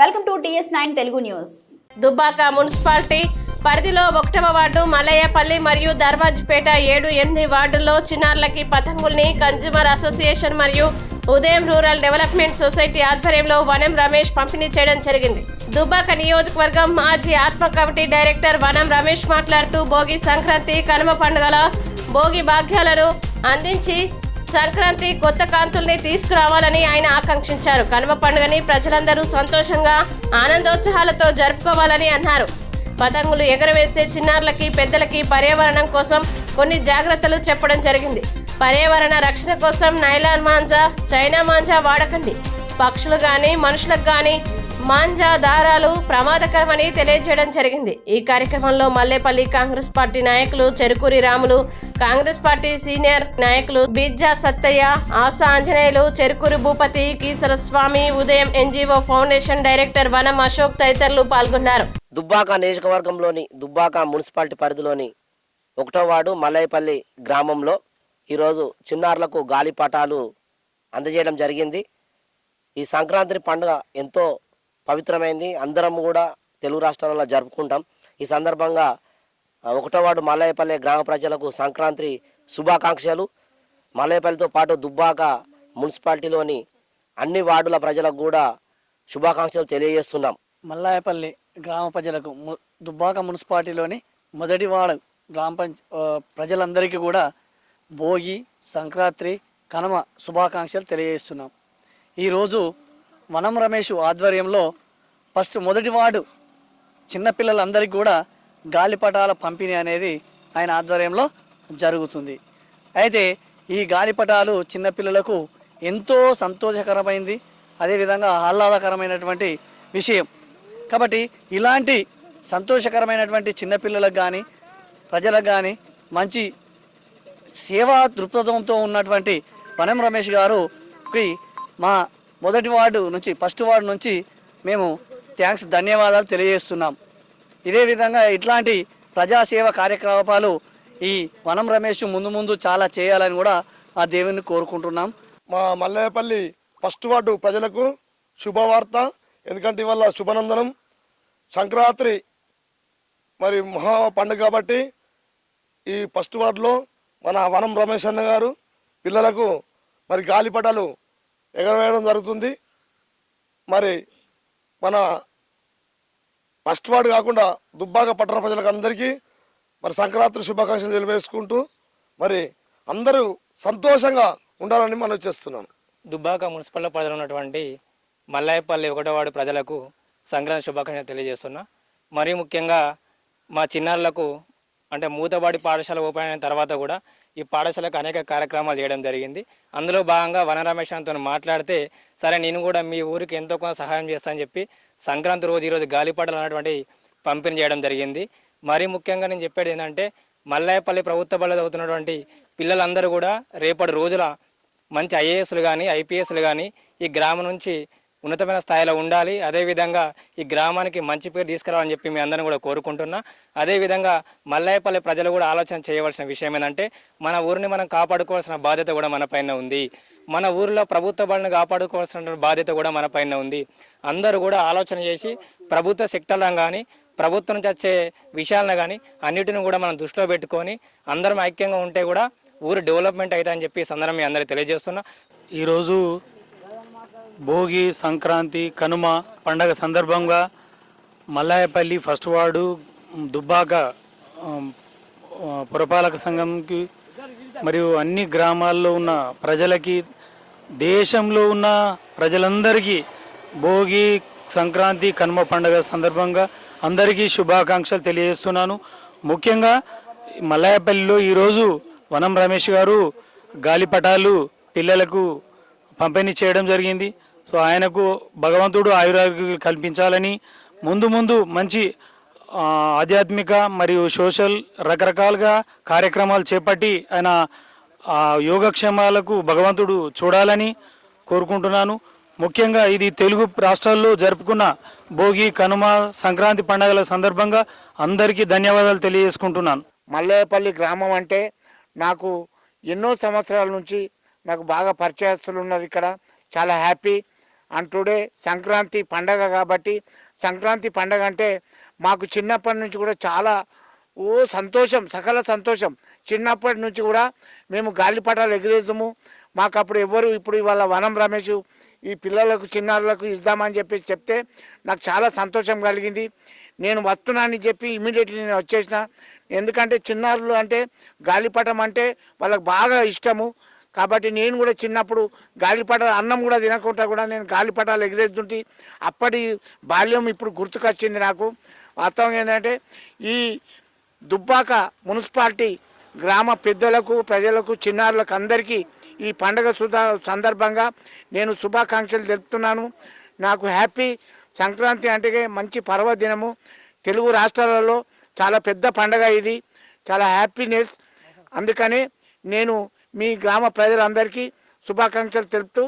Welcome to TS nine Telugu news. Dubbaka municipality పరిధిలో ఒకటవ ward మలయ్యపల్లి మరియు దర్వాజ్పేట ఏడు ఎనిమిది వార్డుల్లో చిన్నారులకి పతంగుల్ని కన్జ్యూమర్ అసోసియేషన్ మరియు ఉదయం రూరల్ డెవలప్మెంట్ సొసైటీ ఆధ్వర్యంలో వనం రమేష్ పంపిణీ చేయడం జరిగింది. దుబ్బాక నియోజకవర్గం మాజీ ఆత్మ కమిటీ డైరెక్టర్ వనం రమేష్ మాట్లాడుతూ భోగి సంక్రాంతి కనుమ పండుగల భోగి భాగ్యాలను అందించి సంక్రాంతి కొత్త కాంతుల్ని తీసుకురావాలని ఆయన ఆకాంక్షించారు. కనుమ పండుగని ప్రజలందరూ సంతోషంగా ఆనందోత్సాహాలతో జరుపుకోవాలని అన్నారు. పతంగులు ఎగరవేసే చిన్నారులకి పెద్దలకి పర్యావరణం కోసం కొన్ని జాగ్రత్తలు చెప్పడం జరిగింది. పర్యావరణ రక్షణ కోసం నైలాన్ మాంజా చైనా మాంజా వాడకండి. పక్షులు కానీ మనుషులకు కానీ మాంజా దారాలు ప్రమాదకరమని తెలియజేయడం జరిగింది. ఈ కార్యక్రమంలో మల్లేపల్లి కాంగ్రెస్ పార్టీ నాయకులు చెరుకూరి రాములు కాంగ్రెస్ పార్టీ సీనియర్ నాయకులు బిజ్జా సత్తయ్య ఆశా ఆంజనేయులు చెరుకూరి భూపతి కీసర స్వామి ఉదయం ఎన్జిఓ ఫౌండేషన్ డైరెక్టర్ వనం అశోక్ తదితరులు పాల్గొన్నారు. దుబ్బాక నియోజకవర్గంలోని దుబ్బాక మున్సిపాలిటీ పరిధిలోని ఒకటో వార్డు మలైపల్లి గ్రామంలో ఈరోజు చిన్నారులకు గాలిపటాలు అందజేయడం జరిగింది. ఈ సంక్రాంతి పండుగ ఎంతో పవిత్రమైంది. అందరం కూడా తెలుగు రాష్ట్రాలలో జరుపుకుంటాం. ఈ సందర్భంగా ఒకటో వాడు మలయపల్లి గ్రామ ప్రజలకు సంక్రాంతి శుభాకాంక్షలు. మలయపల్లితో పాటు దుబ్బాక మున్సిపాలిటీలోని అన్ని వార్డుల ప్రజలకు కూడా శుభాకాంక్షలు తెలియజేస్తున్నాం. మల్లాయపల్లి గ్రామ ప్రజలకు దుబ్బాక మున్సిపాలిటీలోని మొదటి వార్డు గ్రామ పంచ ప్రజలందరికీ కూడా భోగి సంక్రాంతి కనుమ శుభాకాంక్షలు తెలియజేస్తున్నాం. ఈరోజు వనం రమేష్ ఆధ్వర్యంలో ఫస్ట్ మొదటి వార్డు చిన్నపిల్లలందరికీ కూడా గాలిపటాల పంపిణీ అనేది ఆయన ఆధ్వర్యంలో జరుగుతుంది. అయితే ఈ గాలిపటాలు చిన్నపిల్లలకు ఎంతో సంతోషకరమైంది. అదేవిధంగా ఆహ్లాదకరమైనటువంటి విషయం. కాబట్టి ఇలాంటి సంతోషకరమైనటువంటి చిన్నపిల్లలకు కానీ ప్రజలకు కానీ మంచి సేవా దృక్పథంతో ఉన్నటువంటి వనం రమేష్ గారుకి మా మొదటి వార్డు నుంచి ఫస్ట్ వార్డు నుంచి మేము థ్యాంక్స్ ధన్యవాదాలు తెలియజేస్తున్నాం. ఇదే విధంగా ఇట్లాంటి ప్రజాసేవ కార్యకలాపాలు ఈ వనం రమేష్ ముందు ముందు చాలా చేయాలని కూడా ఆ దేవుని కోరుకుంటున్నాం. మా మల్లయ్యపల్లి ఫస్ట్ వార్డు ప్రజలకు శుభవార్త ఎందుకంటే ఇవాళ శుభనందనం. సంక్రాంతి మరి మహా పండుగ కాబట్టి ఈ ఫస్ట్ వార్డులో మన వనం రమేష్ అన్న గారు పిల్లలకు మరి గాలిపటాలు ఎగరవేయడం జరుగుతుంది. మరి మన ఫస్ట్ వార్డు కాకుండా దుబ్బాక పట్టణ ప్రజలకు అందరికీ మరి సంక్రాంతి శుభాకాంక్షలు తెలియజేసుకుంటూ మరి అందరూ సంతోషంగా ఉండాలని మనం చేస్తున్నాను దుబ్బాక మున్సిపల్ పరిధిలో ఉన్నటువంటి మల్లాయపల్లి ఒకటో ప్రజలకు సంక్రాంతి శుభాకాంక్షలు తెలియజేస్తున్నా. మరీ ముఖ్యంగా మా చిన్నారులకు అంటే మూతబాడి పాఠశాల ఓపెన్ అయిన తర్వాత కూడా ఈ పాఠశాలకు అనేక కార్యక్రమాలు చేయడం జరిగింది. అందులో భాగంగా వన రమేష్ మాట్లాడితే సరే నేను కూడా మీ ఊరికి ఎంతో కొంత సహాయం చేస్తానని చెప్పి సంక్రాంతి రోజు ఈరోజు గాలిపటాలు అనేటువంటి పంపిణీ చేయడం జరిగింది. మరీ ముఖ్యంగా నేను చెప్పేది ఏంటంటే మల్లాయపల్లి ప్రభుత్వ బడిలో చదువుతున్నటువంటి పిల్లలందరూ కూడా రేపటి రోజుల మంచి ఐఏఎస్లు కానీ ఐపీఎస్లు కానీ ఈ గ్రామం నుంచి ఉన్నతమైన స్థాయిలో ఉండాలి. అదేవిధంగా ఈ గ్రామానికి మంచి పేరు తీసుకురావాలని చెప్పి మీ అందరం కూడా కోరుకుంటున్నా. అదేవిధంగా మల్లాయపల్లి ప్రజలు కూడా ఆలోచన చేయవలసిన విషయం ఏంటంటే మన ఊరిని మనం కాపాడుకోవాల్సిన బాధ్యత కూడా మన పైన ఉంది. మన ఊరిలో ప్రభుత్వ బడిని కాపాడుకోవాల్సిన బాధ్యత కూడా మన పైన ఉంది. అందరూ కూడా ఆలోచన చేసి ప్రభుత్వ సెక్టర్లను కానీ ప్రభుత్వం నుంచి వచ్చే విషయాలను కానీ అన్నిటిని కూడా మనం దృష్టిలో పెట్టుకొని అందరం ఐక్యంగా ఉంటే కూడా ఊరు డెవలప్మెంట్ అవుతుందని చెప్పి సందర్భం మీ అందరికీ తెలియజేస్తున్నా. ఈరోజు భోగి సంక్రాంతి కనుమ పండగ సందర్భంగా మల్లాయపల్లి ఫస్ట్ వార్డు దుబ్బాక పురపాలక సంఘంకి మరియు అన్ని గ్రామాల్లో ఉన్న ప్రజలకి దేశంలో ఉన్న ప్రజలందరికీ భోగి సంక్రాంతి కనుమ పండగ సందర్భంగా అందరికీ శుభాకాంక్షలు తెలియజేస్తున్నాను. ముఖ్యంగా మల్లాయపల్లిలో ఈరోజు వనం రమేష్ గారు గాలిపటాలు పిల్లలకు పంపిణీ చేయడం జరిగింది. సో ఆయనకు భగవంతుడు ఆయురారోగ్యాలు కల్పించాలని ముందు ముందు మంచి ఆధ్యాత్మిక మరియు సోషల్ రకరకాలుగా కార్యక్రమాలు చేపట్టి ఆయన యోగక్షేమాలకు భగవంతుడు చూడాలని కోరుకుంటున్నాను. ముఖ్యంగా ఇది తెలుగు రాష్ట్రాల్లో జరుపుకున్న భోగి కనుమ సంక్రాంతి పండుగల సందర్భంగా అందరికీ ధన్యవాదాలు తెలియజేసుకుంటున్నాను. మల్లేపల్లి గ్రామం అంటే నాకు ఎన్నో సంవత్సరాల నుంచి నాకు బాగా పరిచయస్తులు ఉన్నారు ఇక్కడ. చాలా హ్యాపీ. అండ్ టుడే సంక్రాంతి పండగ కాబట్టి సంక్రాంతి పండగ అంటే మాకు చిన్నప్పటి నుంచి కూడా చాలా ఓ సంతోషం సకల సంతోషం. చిన్నప్పటి నుంచి కూడా మేము గాలిపటాలు ఎగిరేద్దాము. మాకు అప్పుడు ఎవరు ఇప్పుడు ఇవాళ వనం రమేష్ ఈ పిల్లలకు చిన్నారులకు ఇద్దామని చెప్పేసి చెప్తే నాకు చాలా సంతోషం కలిగింది. నేను వస్తున్నానని చెప్పి ఇమీడియట్లీ నేను వచ్చేసిన. ఎందుకంటే చిన్నారులు అంటే గాలిపటం అంటే వాళ్ళకి బాగా ఇష్టము. కాబట్టి నేను కూడా చిన్నప్పుడు గాలిపటాలు అన్నం కూడా తినకుండా కూడా నేను గాలిపటాలు ఎగిరేస్తుంటే అప్పటి బాల్యం ఇప్పుడు గుర్తుకొచ్చింది నాకు. వాస్తవం ఏంటంటే ఈ దుబ్బాక మున్సిపాలిటీ గ్రామ పెద్దలకు ప్రజలకు చిన్నారులకు అందరికీ ఈ పండగ సుధా సందర్భంగా నేను శుభాకాంక్షలు తెలుపుతున్నాను. నాకు హ్యాపీ సంక్రాంతి అంటే మంచి పర్వదినము. తెలుగు రాష్ట్రాలలో చాలా పెద్ద పండగ ఇది. చాలా హ్యాపీనెస్. అందుకని నేను మీ గ్రామ ప్రజలందరికీ శుభాకాంక్షలు తెలుపుతూ